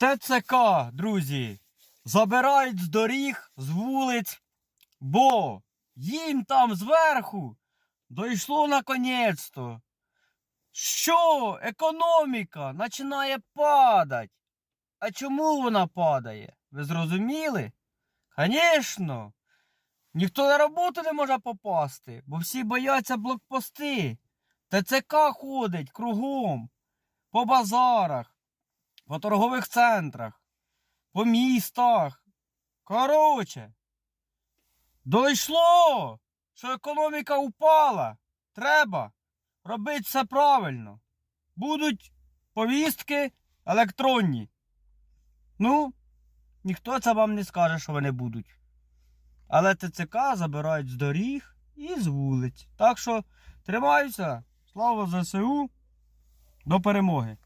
ТЦК, друзі, забирають з доріг, з вулиць, бо їм там зверху дійшло наконець-то, що економіка починає падати. А чому вона падає? Ви зрозуміли? Звісно, ніхто на роботу не може попасти, бо всі бояться блокпости. ТЦК ходить кругом, по базарах, по торгових центрах, по містах. Короче, дійшло, що економіка упала. Треба робити все правильно. Будуть повістки електронні. Ну, ніхто це вам не скаже, що вони будуть. Але ТЦК забирають з доріг і з вулиць. Так що тримаюся. Слава ЗСУ. До перемоги!